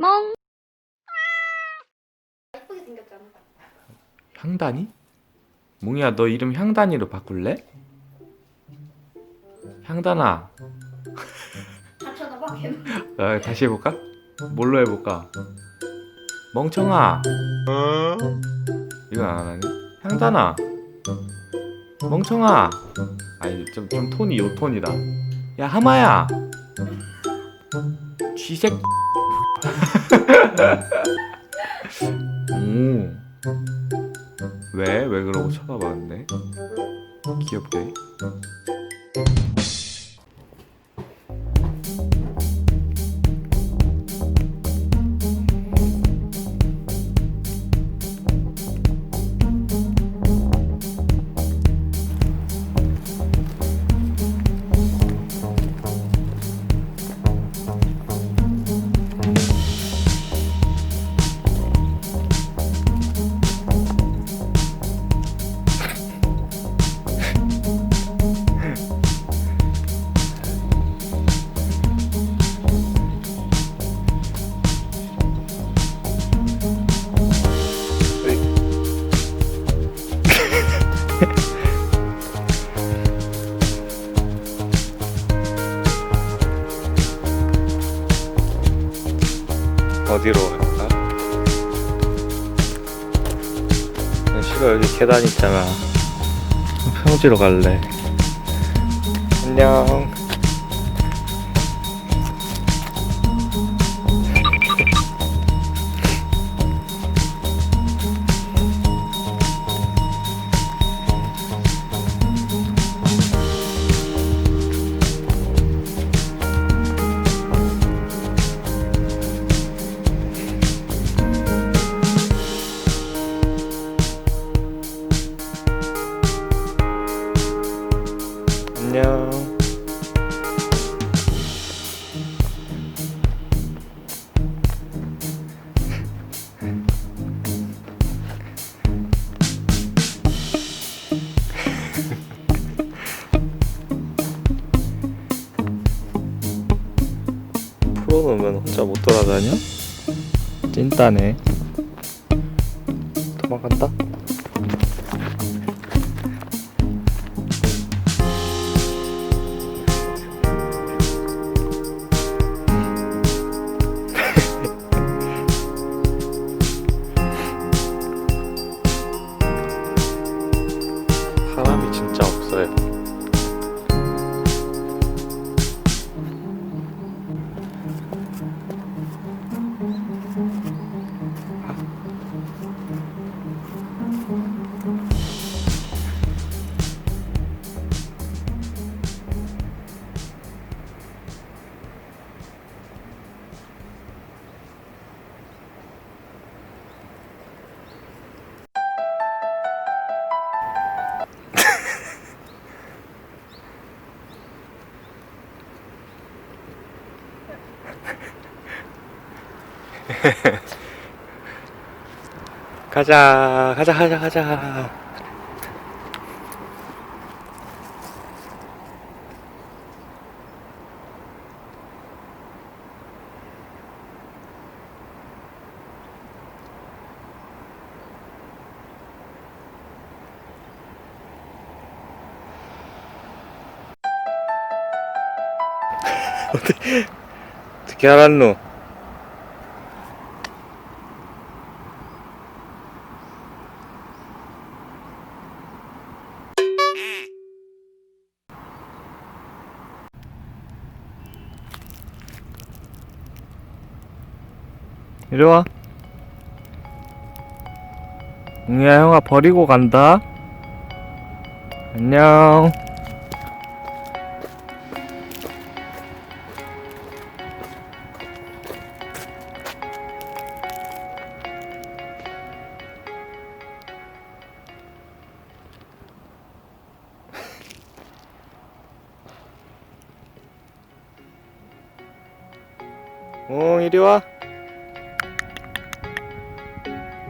멍. 예쁘게 생겼잖아. 향단이? 몽이야 너 이름 향단이로 바꿀래? 향단아 다 쳐다봐 걔는. 어, 다시 해볼까? 뭘로 해볼까? 멍청아 이건 안 하네 향단아 멍청아 아니 좀, 좀 톤이 요 톤이다 야 하마야 쥐색 오 왜? 왜 그러고 쳐다봤는데? 귀엽게 어디로 갈까? 난 싫어 여기 계단 있잖아. 평지로 갈래. 안녕 혼자 못 돌아다녀? 찐따네 도망간다 가자, 가자, 가자, 가자. 어떻게 알았노? 이리 와. 웅이야, 형아 버리고 간다. 안녕. 어 이리 와.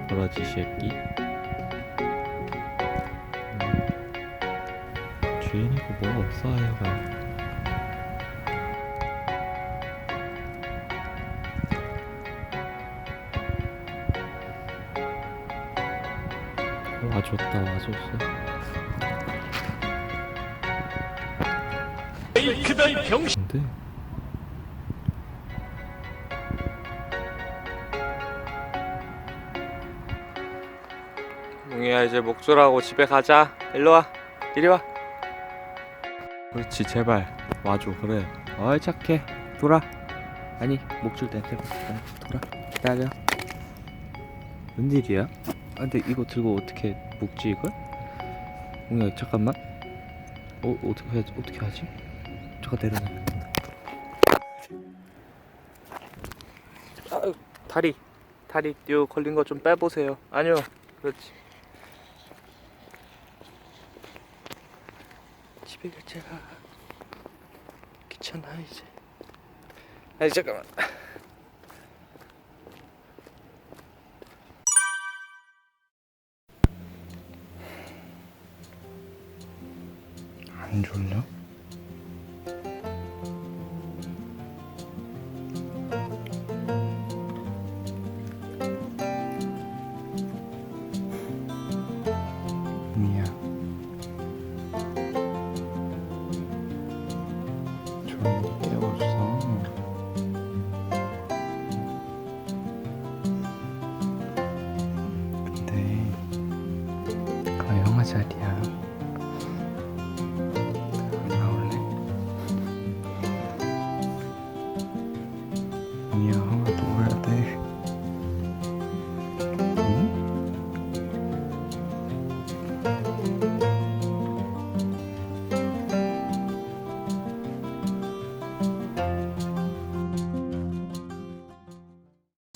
도라지 새끼. 주인이고 뭐가 그 없어 얘가. 와줬다 와줬어. 근데 야 이제 목줄하고 집에 가자. 일로 와. 이리 와. 그렇지 제발. 와줘. 그래. 어이 착해. 돌아. 아니 목줄 내대고 돌아. 기다려. 웬일이야? 아 근데 이거 들고 어떻게 묶지 이걸? 뭉이야 잠깐만. 어 어떻게 어떻게 하지? 잠깐 내려놔. 아 다리. 다리 띄우 걸린 거 좀 빼보세요. 아니요. 그렇지 집에 가자 귀찮아 이제 아니 잠깐만 안 졸려? 그거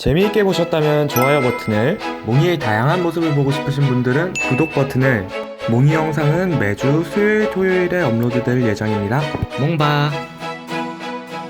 재미있게 보셨다면 좋아요 버튼을, 몽이의 다양한 모습을 보고 싶으신 분들은 구독 버튼을, 몽이 영상은 매주 수요일 토요일에 업로드될 예정입니다. 몽바